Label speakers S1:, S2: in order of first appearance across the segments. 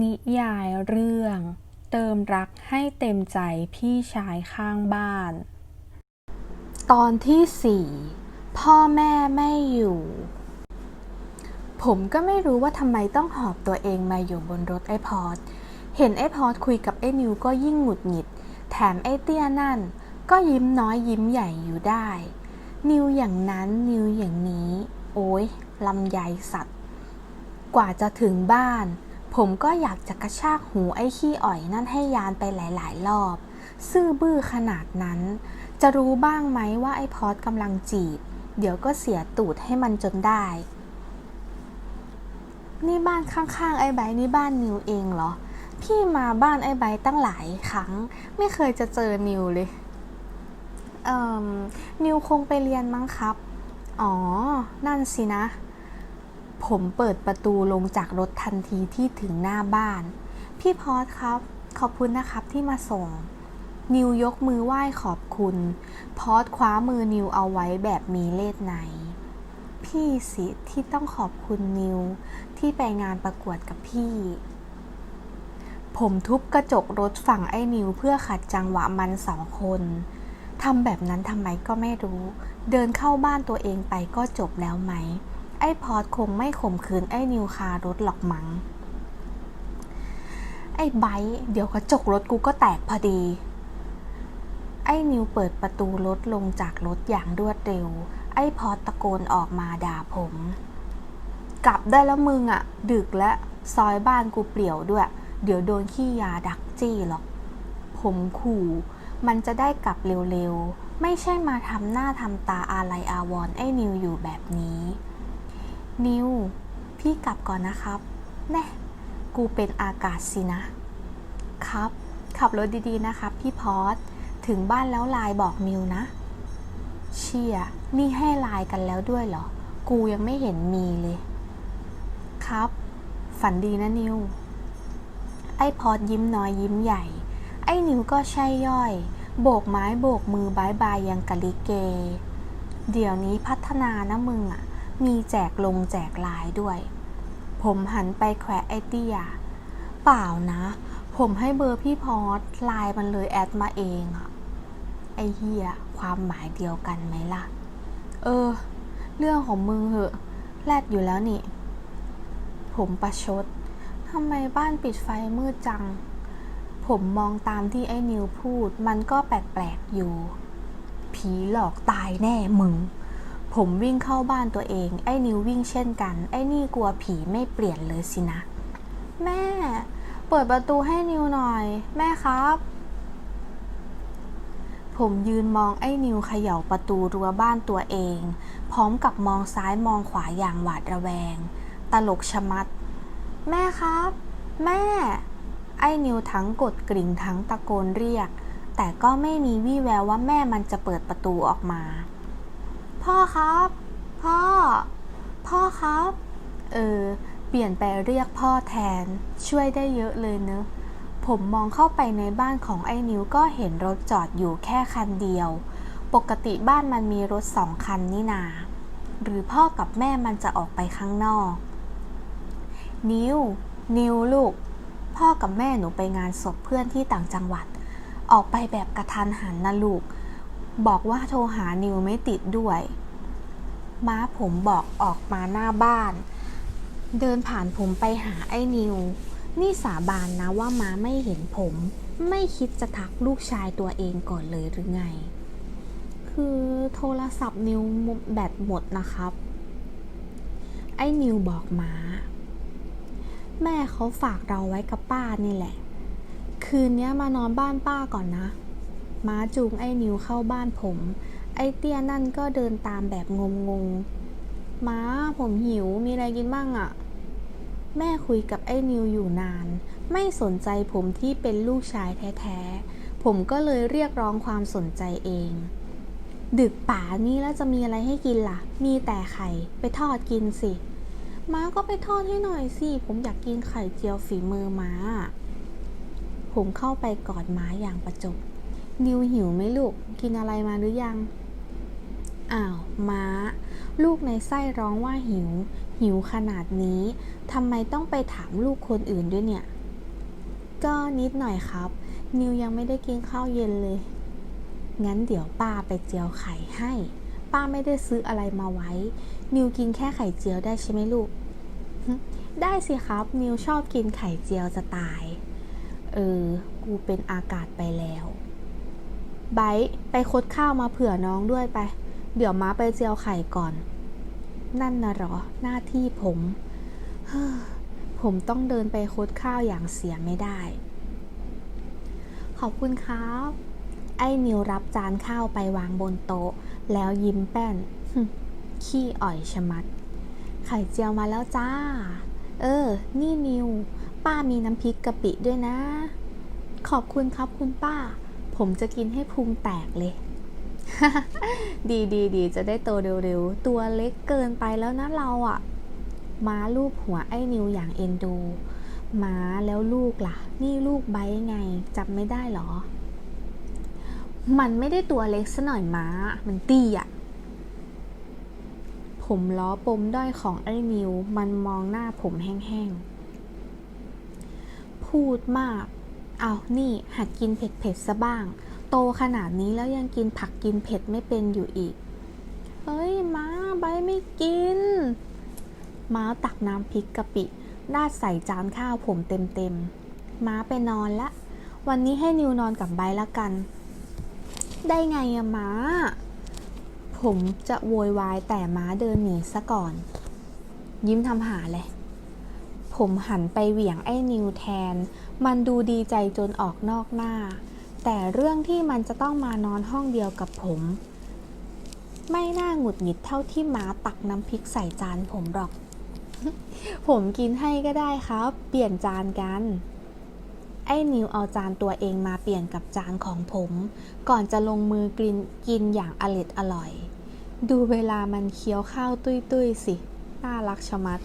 S1: นิยายเรื่อง เติมรักให้เต็มใจพี่ชายข้างบ้าน ตอนที่สี่พ่อแม่ไม่อยู่ ผมก็ไม่รู้ว่าทำไมต้องหอบตัวเองมาอยู่บนรถไอพอดเห็นไอพอดคุยกับไอนิวก็ยิ่งหงุดหงิด แถมไอเตี้ยนั่น ก็ยิ้มน้อยยิ้มใหญ่อยู่ได้ นิวอย่างนั้นนิวอย่างนี้ โอ้ยลำไยสัตว์ กว่าจะถึงบ้าน ผมก็อยากจะกระชากหูไอ้ขี้อ่อยนั่นให้ยานไปหลาย ๆ รอบ ซื่อบื้อขนาดนั้น จะรู้บ้างไหมว่าไอ้พอดกำลังจีบ เดี๋ยวก็เสียตูดให้มันจนได้ นี่บ้านข้าง ๆ ไอ้ไบนี่บ้านนิวเองเหรอ พี่มาบ้านไอ้ไบทตั้งหลายครั้ง ไม่เคยจะเจอนิวเลยเอ่อนิวคงไปเรียนมั้งครับ อ๋อ นั่นสินะ ผมเปิดประตูลงจากรถทันทีที่ถึงหน้าบ้าน พี่พอดครับ ขอบคุณนะครับที่มาส่ง นิวยกมือไหว้ขอบคุณ พอดคว้ามือนิวเอาไว้แบบมีเลสในพี่สิที่ต้องขอบคุณนิว ที่ไปงานประกวดกับพี่ ผมทุบกระจกรถฝั่งไอ้นิวเพื่อขัดจังหวะมันสองคนทำแบบนั้นทำไมก็ไม่รู้ เดินเข้าบ้านตัวเองไปก็จบแล้วไหม ไอ้พอดคงไม่ข่มขืนไอ้นิวคารถหรอกมัง้ง ไอ้ไบร์เดี๋ยวกระจกรถกูก็แตกพอดี ไอ้นิวเปิดประตูรถลงจากรถอย่างรวดเร็ว ไอ้พอดตะโกนออกมาด่าผม กลับได้แล้วมึงอะดึกและซอยบ้านกูเปลี่ยวด้วย เดี๋ยวโดนขี้ยาดักจี้หรอก ผมขู่ มันจะได้กลับเร็วๆ ไม่ใช่มาทำหน้าทำตาอะไรอาวรไอ้นิวอยู่แบบนี้ นิว พี่กลับก่อนนะครับ แน่ กูเป็นอากาศสินะ ครับ ขับรถดีๆ นะครับ พี่พอดถึงบ้านแล้วไลน์บอกนิวนะ เชี่ย นี่ให้ไลน์กันแล้วด้วยเหรอ กูยังไม่เห็นมีเลย ครับ ฝันดีนะนิว ไอ้พอดยิ้มน้อยยิ้มใหญ่ ไอ้นิวก็ใช่ย่อย โบกไม้โบกมือบายบายยังกะลิเก เดี๋ยวนี้พัฒนานะมึงอะ มีแจกลงแจกลายด้วย ผมหันไปแขวะไอเตี้ยเปล่านะ ผมให้เบอร์พี่พอสไลน์มันเลยแอดมาเองอะไอเฮียความหมายเดียวกันไหมล่ะ เออ เรื่องของมึงเหอะแรดอยู่แล้วนี่ ผมประชดทำไมบ้านปิดไฟมืดจัง ผมมองตามที่ไอ้นิวพูด มันก็แปลกๆอยู่ ผีหลอกตายแน่มึง ผมวิ่งเข้าบ้านตัวเอง ไอ้นิววิ่งเช่นกัน ไอ้นี่กลัวผีไม่เปลี่ยนเลยสินะ แม่ เปิดประตูให้นิวหน่อย แม่ครับ ผมยืนมองไอ้นิวเขย่าประตูรั้วบ้านตัวเอง พร้อมกับมองซ้ายมองขวาอย่างหวาดระแวง ตลกชะมัด แม่ครับ แม่ ไอ้นิวทั้งกดกริ่งทั้งตะโกนเรียก แต่ก็ไม่มีวี่แววว่าแม่มันจะเปิดประตูออกมา พ่อครับ พ่อ พ่อครับ เออ เปลี่ยนไปเรียกพ่อแทน ช่วยได้เยอะเลยเนอะผมมองเข้าไปในบ้านของไอ้นิวก็เห็นรถจอดอยู่แค่คันเดียว ปกติบ้านมันมีรถสองคันนี่นา หรือพ่อกับแม่มันจะออกไปข้างนอก นิวนิวลูก พ่อกับแม่หนูไปงานศพเพื่อนที่ต่างจังหวัด ออกไปแบบกระทันหันนะลูก บอกว่าโทรหานิวไม่ติดด้วย ม้าผมบอกออกมาหน้าบ้าน เดินผ่านผมไปหาไอ้นิว นี่สาบานนะว่าม้าไม่เห็นผม ไม่คิดจะทักลูกชายตัวเองก่อนเลยหรือไง คือโทรศัพท์นิวแบตหมดนะครับ ไอ้นิวบอกม้า แม่เขาฝากเราไว้กับป้านี่แหละ คืนนี้มานอนบ้านป้าก่อนนะ ม้าจูงไอ้นิวเข้าบ้านผม ไอ้เตี้ยนั่นก็เดินตามแบบงงๆม้าผมหิวมีอะไรกินบ้างอะแม่คุยกับไอ้นิวอยู่นาน ไม่สนใจผมที่เป็นลูกชายแท้ๆ ผมก็เลยเรียกร้องความสนใจเอง ดึกป่านี้แล้วจะมีอะไรให้กินล่ะ มีแต่ไข่ไปทอดกินสิ ม้าก็ไปทอดให้หน่อยสิ ผมอยากกินไข่เจียวฝีมือม้า ผมเข้าไปกอดม้าอย่างประจบ นิวหิวไหมลูก กินอะไรมาหรือยัง อ้าวม้า ลูกในไส้ร้องว่าหิว หิวขนาดนี้ทำไมต้องไปถามลูกคนอื่นด้วยเนี่ย ก็นิดหน่อยครับ นิวยังไม่ได้กินข้าวเย็นเลย งั้นเดี๋ยวป้าไปเจียวไข่ให้ ป้าไม่ได้ซื้ออะไรมาไว้ นิวกินแค่ไข่เจียวได้ใช่ไหมลูก ได้สิครับ นิวชอบกินไข่เจียวจะตาย เออ กูเป็นอากาศไปแล้ว ไบร์ไปคดข้าวมาเผื่อน้องด้วยไป เดี๋ยวม้าไปเจียวไข่ก่อน นั่นนะหรอ หน้าที่ผมเฮ้อผมต้องเดินไปคดข้าวอย่างเสียไม่ได้ ขอบคุณครับ ไอ้นิวรับจานข้าวไปวางบนโต๊ะ แล้วยิ้มแป้น ขี้อ่อยชะมัด ไข่เจียวมาแล้วจ้า เออ นี่นิว ป้ามีน้ำพริกกะปิด้วยนะ ขอบคุณครับคุณป้า ผมจะกินให้พุงแตกเลย ดีดีดีจะได้โตเร็วๆ ตัวเล็กเกินไปแล้วนะเราอะ่ะ ม้าลูบหัวไอ้นิวอย่างเอ็นดู ม้าแล้วลูกล่ะ นี่ลูกไบไงจำไม่ได้เหรอ มันไม่ได้ตัวเล็กซะหน่อยม้า มันเตี้ยอะผมล้อปมด้อยของไอ้นิว มันมองหน้าผมแห้งๆ พูดมาก เอานี่หัดกินเผ็ดๆซะบ้าง โตขนาดนี้แล้วยังกินผักกินเผ็ดไม่เป็นอยู่อีก เฮ้ยม้าใบไม่กิน ม้าตักน้ำพริกกะปิราดใส่จานข้าวผมเต็มๆ ม้าไปนอนละ วันนี้ให้นิวนอนกับใบละกัน ได้ไงอะม้า ผมจะโวยวายแต่ม้าเดินหนีซะก่อน ยิ้มทำหาเลย ผมหันไปเหวี่ยงไอ้นิวแทน มันดูดีใจจนออกนอกหน้า แต่เรื่องที่มันจะต้องมานอนห้องเดียวกับผม ไม่น่าหงุดหงิดเท่าที่ม้าตักน้ำพริกใส่จานผมหรอก ผมกินให้ก็ได้ครับ เปลี่ยนจานกัน ไอ้นิวเอาจานตัวเองมาเปลี่ยนกับจานของผม ก่อนจะลงมือกินกินอย่างอร็ดอร่อย ดูเวลามันเคี้ยวข้าวตุ้ยๆสิ น่ารักชะมัด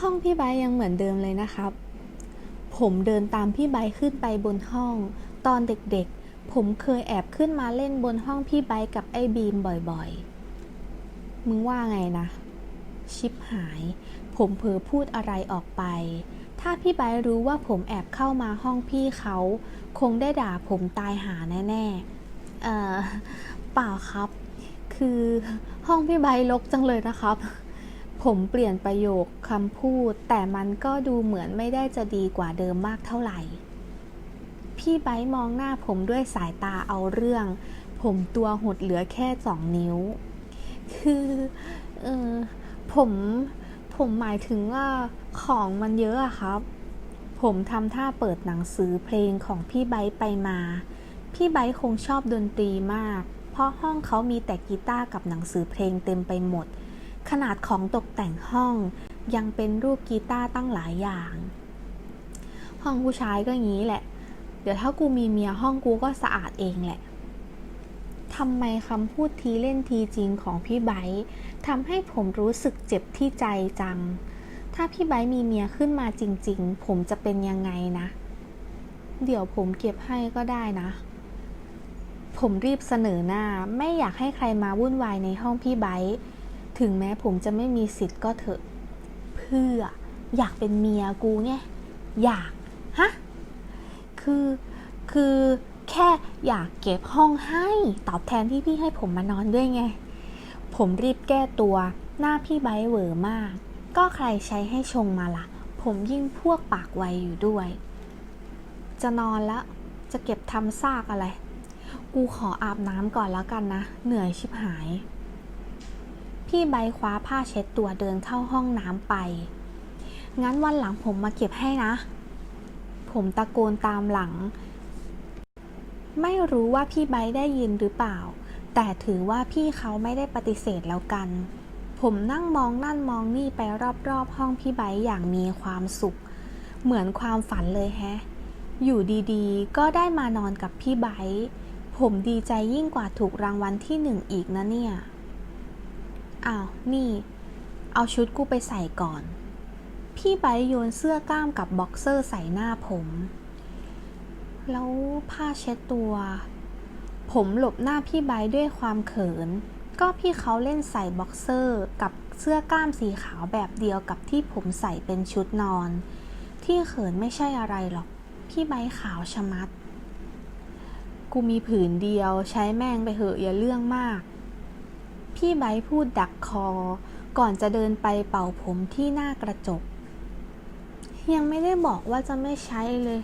S1: ห้องพี่ไบยังเหมือนเดิมเลยนะครับ ผมเดินตามพี่ไบขึ้นไปบนห้อง ตอนเด็กๆ ผมเคยแอบขึ้นมาเล่นบนห้องพี่ไบกับไอ้บีมบ่อยๆ มึงว่าไงนะ ชิปหาย ผมเผลอพูดอะไรออกไป ถ้าพี่ไบรู้ว่าผมแอบเข้ามาห้องพี่เขา คงได้ด่าผมตายหาแน่ๆ เอ่อเปล่าครับ คือห้องพี่ไบร์ทรกจังเลยนะครับ ผมเปลี่ยนประโยคคำพูด แต่มันก็ดูเหมือนไม่ได้จะดีกว่าเดิมมากเท่าไหร่ พี่ไบร์มองหน้าผมด้วยสายตาเอาเรื่อง ผมตัวหดเหลือแค่สองนิ้ว คือเออผมผมหมายถึงว่าของมันเยอะอะครับ ผมทำท่าเปิดหนังสือเพลงของพี่ไบร์ไปมา พี่ไบร์คงชอบดนตรีมาก เพราะห้องเขามีแต่กีตาร์กับหนังสือเพลงเต็มไปหมด ขนาดของตกแต่งห้อง ยังเป็นรูปกีตาร์ตั้งหลายอย่าง ห้องผู้ชายก็อย่างนี้แหละ เดี๋ยวถ้ากูมีเมียห้องกูก็สะอาดเองแหละทำไมคำพูดทีเล่นทีจริงของพี่ไบ์ทำให้ผมรู้สึกเจ็บที่ใจจัง ถ้าพี่ไบ์มีเมียขึ้นมาจริง ๆ ผมจะเป็นยังไงนะ เดี๋ยวผมเก็บให้ก็ได้นะ ผมรีบเสนอหน้า ไม่อยากให้ใครมาวุ่นวายในห้องพี่ไบ์ ถึงแม้ผมจะไม่มีสิทธิ์ก็เถอะ เพื่ออยากเป็นเมียกูไง อยาก ฮะ คือ คือแค่อยากเก็บห้องให้ตอบแทนที่พี่ให้ผมมานอนด้วยไง ผมรีบแก้ตัว หน้าพี่ไบเวอมาก ก็ใครใช้ให้ชงมาละ่ะ ผมยิ่งพวกปากไวอยู่ด้วย จะนอนแล้วจะเก็บทำซากอะไร กูขออาบน้ำก่อนแล้วกันนะ เหนื่อยชิบหาย พี่ใบคว้าผ้าเช็ดตัวเดินเข้าห้องน้ำไป งั้นวันหลังผมมาเก็บให้นะ ผมตะโกนตามหลัง ไม่รู้ว่าพี่ไบได้ยินหรือเปล่า แต่ถือว่าพี่เขาไม่ได้ปฏิเสธแล้วกัน ผมนั่งมองนั่นมองนี่ไปรอบๆ ห้องพี่ไบอย่างมีความสุข เหมือนความฝันเลยแฮะ อยู่ดีๆ ก็ได้มานอนกับพี่ไบผมดีใจยิ่งกว่าถูกรางวัลที่หนึ่งอีกนะเนี่ย อ้าว นี่ เอาชุดกูไปใส่ก่อน พี่ไบโยนเสื้อกล้ามกับบ็อกเซอร์ใส่หน้าผม แล้วผ้าเช็ดตัว ผมหลบหน้าพี่ไบด้วยความเขิน ก็พี่เขาเล่นใส่บ็อกเซอร์กับเสื้อกล้ามสีขาวแบบเดียวกับที่ผมใส่เป็นชุดนอน ที่เขินไม่ใช่อะไรหรอก พี่ใบขาวชะมัด กูมีผืนเดียวใช้แม่งไปเหอะอย่าเรื่องมาก พี่ไบพูดดักคอ ก่อนจะเดินไปเป่าผมที่หน้ากระจก ยังไม่ได้บอกว่าจะไม่ใช้เลย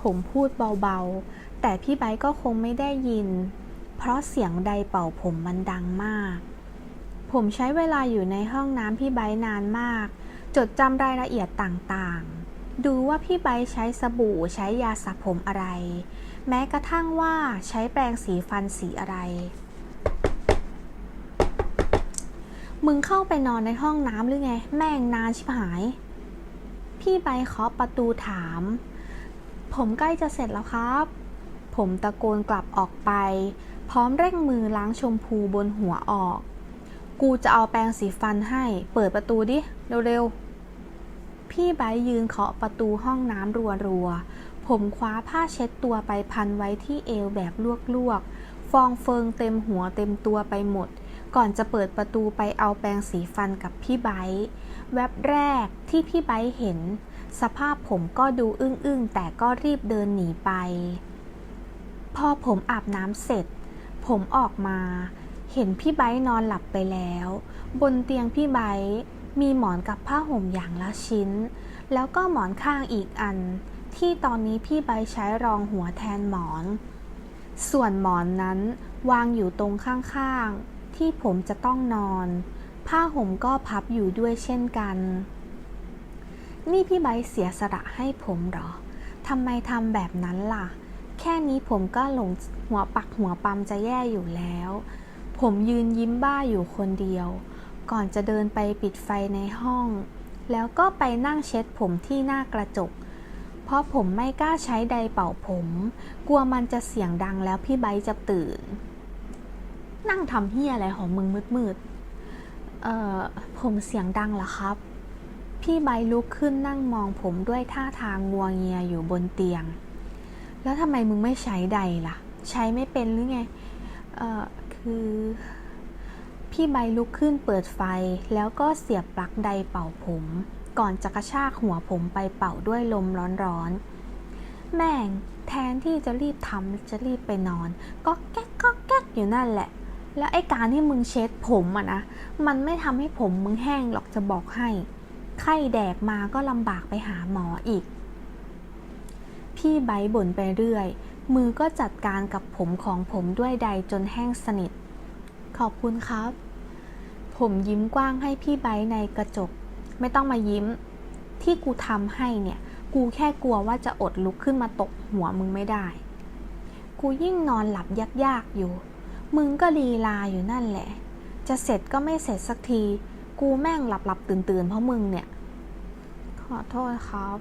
S1: ผมพูดเบาๆ แต่พี่ไบก็คงไม่ได้ยิน เพราะเสียงใดเป่าผมมันดังมาก ผมใช้เวลาอยู่ในห้องน้ำพี่ไบนานมาก จดจำรายละเอียดต่างๆ ดูว่าพี่ไบใช้สบู่ใช้ยาสระผมอะไร แม้กระทั่งว่าใช้แปรงสีฟันสีอะไร มึงเข้าไปนอนในห้องน้ำหรือไง แม่งนานชิบหาย พี่ใบเคาะประตูถาม ผมใกล้จะเสร็จแล้วครับ ผมตะโกนกลับออกไป พร้อมเร่งมือล้างชมพูบนหัวออก กูจะเอาแปรงสีฟันให้ เปิดประตูดิ เร็วๆ พี่ไบยืนเคาะประตูห้องน้ำรัวๆ ผมคว้าผ้าเช็ดตัวไปพันไว้ที่เอวแบบลวกๆ ฟองเฟิงเต็มหัวเต็มตัวไปหมด ก่อนจะเปิดประตูไปเอาแปรงสีฟันกับพี่ไบร์แวบแรกที่พี่ไบร์เห็น สภาพผมก็ดูอึ้งๆ แต่ก็รีบเดินหนีไป พอผมอาบน้ำเสร็จ ผมออกมา เห็นพี่ไบร์นอนหลับไปแล้ว บนเตียงพี่ไบร์มีหมอนกับผ้าห่มอย่างละชิ้น แล้วก็หมอนข้างอีกอัน ที่ตอนนี้พี่ไบร์ใช้รองหัวแทนหมอน ส่วนหมอนนั้นวางอยู่ตรงข้างๆ ที่ผมจะต้องนอน ผ้าห่มก็พับอยู่ด้วยเช่นกัน นี่พี่ไบเสียสละให้ผมหรอทำไมทำแบบนั้นล่ะ แค่นี้ผมก็หลงหัวปักหัวปั๊มจะแย่อยู่แล้ว ผมยืนยิ้มบ้าอยู่คนเดียว ก่อนจะเดินไปปิดไฟในห้อง แล้วก็ไปนั่งเช็ดผมที่หน้ากระจก เพราะผมไม่กล้าใช้ไดร์เป่าผม กลัวมันจะเสียงดังแล้วพี่ไบจะตื่น นั่งทำเฮียอะไรของมึงมืดๆ เอ่อ ผมเสียงดังเหรอครับ พี่ไบลุกขึ้นนั่งมองผมด้วยท่าทางงัวเงียอยู่บนเตียง แล้วทำไมมึงไม่ใช้ไดร์ล่ะ ใช้ไม่เป็นหรือไง เอ่อ คือ พี่ใบลุกขึ้นเปิดไฟแล้วก็เสียบปลั๊กไดร์เป่าผม ก่อนจะกระชากหัวผมไปเป่าด้วยลมร้อนๆ แม่งแทนที่จะรีบทำจะรีบไปนอน ก็แก๊กก็แก๊กอยู่นั่นแหละ แล้วไอ้การที่มึงเช็ดผมอะนะ มันไม่ทำให้ผมมึงแห้งหรอกจะบอกให้ ไข้แดกมาก็ลำบากไปหาหมออีก พี่ไบบ่นไปเรื่อย มือก็จัดการกับผมของผมด้วยใดจนแห้งสนิท ขอบคุณครับ ผมยิ้มกว้างให้พี่ไบในกระจก ไม่ต้องมายิ้ม ที่กูทำให้เนี่ย กูแค่กลัวว่าจะอดลุกขึ้นมาตกหัวมึงไม่ได้ กูยิ่งนอนหลับยากๆอยู่ มึงก็ลีลาอยู่นั่นแหละ จะเสร็จก็ไม่เสร็จสักที กูแม่งหลับหลับตื่นตื่นเพราะมึงเนี่ย ขอโทษครับ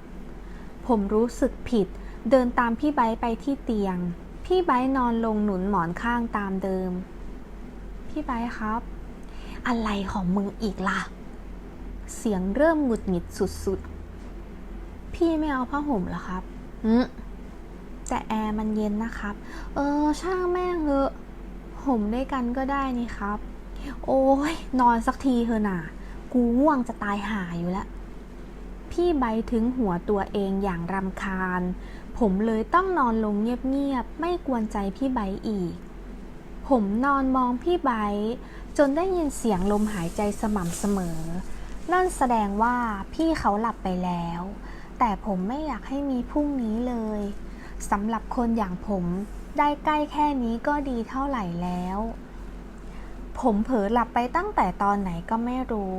S1: ผมรู้สึกผิด เดินตามพี่ไบไปที่เตียง พี่ไบนอนลงหนุนหมอนข้างตามเดิม พี่ไบครับ อะไรของมึงอีกล่ะ เสียงเริ่มหงุดหงิดสุดๆ พี่ไม่เอาผ้าห่มหรอครับอืมแต่แอร์มันเย็นนะครับ เออ ช่างแม่งเถอะ ห่มด้วยกันก็ได้นี่ครับ โอ้ยนอนสักทีเถอะน่ะ กูง่วงจะตายหาอยู่แล้ว พี่ใบถึงหัวตัวเองอย่างรำคาญ ผมเลยต้องนอนลงเงียบๆ ไม่กวนใจพี่ไบอีก ผมนอนมองพี่ไบจนได้ยินเสียงลมหายใจสม่ำเสมอ นั่นแสดงว่าพี่เขาหลับไปแล้ว แต่ผมไม่อยากให้มีพรุ่งนี้เลยสำหรับคนอย่างผม ได้ใกล้แค่นี้ก็ดีเท่าไหร่แล้ว ผมเผลอหลับไปตั้งแต่ตอนไหนก็ไม่รู้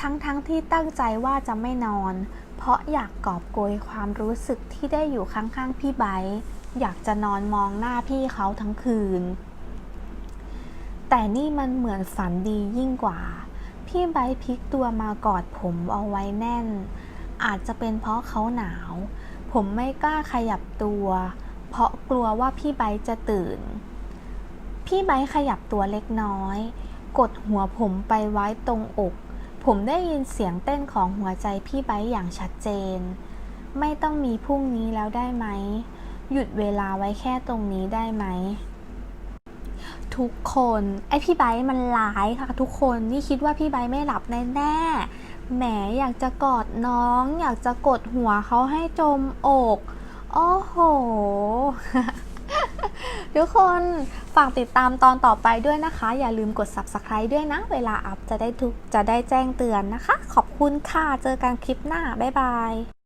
S1: ทั้งๆทที่ตั้งใจว่าจะไม่นอน เพราะอยากกอบโกยความรู้สึกที่ได้อยู่ข้างๆพี่ไบอยากจะนอนมองหน้าพี่เขาทั้งคืน แต่นี่มันเหมือนฝันดียิ่งกว่า พี่ไบพลิกตัวมากอดผมเอาไว้แน่น อาจจะเป็นเพราะเขาหนาว ผมไม่กล้าขยับตัว เพราะกลัวว่าพี่ไบจะตื่น พี่ไบขยับตัวเล็กน้อย กดหัวผมไปไว้ตรงอก ผมได้ยินเสียงเต้นของหัวใจพี่ไบอย่างชัดเจน ไม่ต้องมีพรุ่งนี้แล้วได้ไหม หยุดเวลาไว้แค่ตรงนี้ได้ไหม ทุกคนไอพี่ไบมันร้ายค่ะ ทุกคนนี่คิดว่าพี่ไบไม่หลับแน่ๆแหมอยากจะกอดน้อง อยากจะกดหัวเขาให้จมอก โอ้โห ทุกคนฝากติดตามตอนต่อไปด้วยนะคะ อย่าลืมกด subscribe ด้วยนะ เวลาอัพจะได้ทุกจะได้แจ้งเตือนนะคะ ขอบคุณค่ะ เจอกันคลิปหน้า บ๊ายบาย